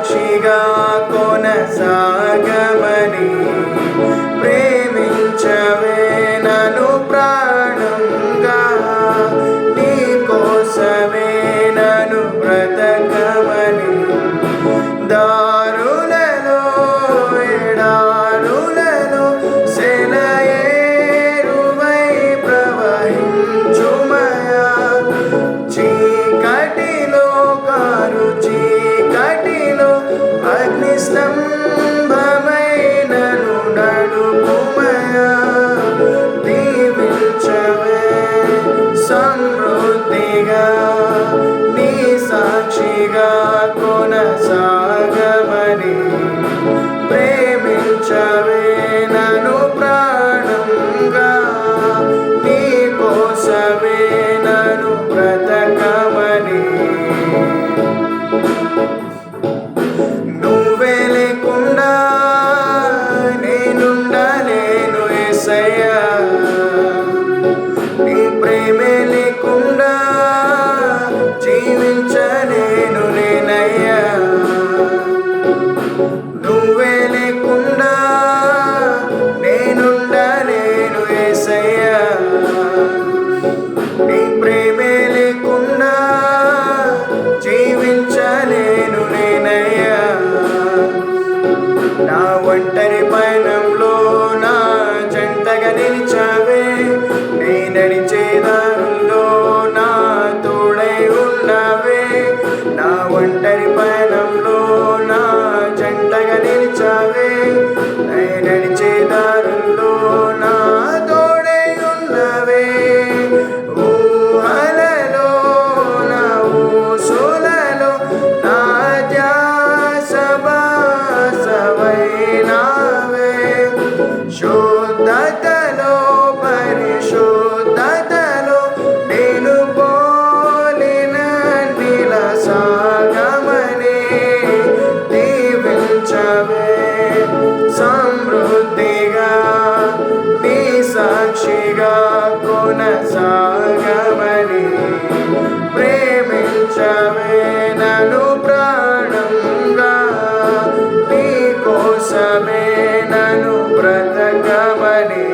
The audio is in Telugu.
సాక్షిగా కొనసాగమని ప్రేమించవే నను ప్రాణంగా. నీ కోసమే నను బ్రతకమని దా నా ఒంటరి పయనంలో నా జంటగా నిలిచావు. సాగమని ప్రేమించమే నను ప్రాణంగా. నీ కోసమే నను బ్రతకమని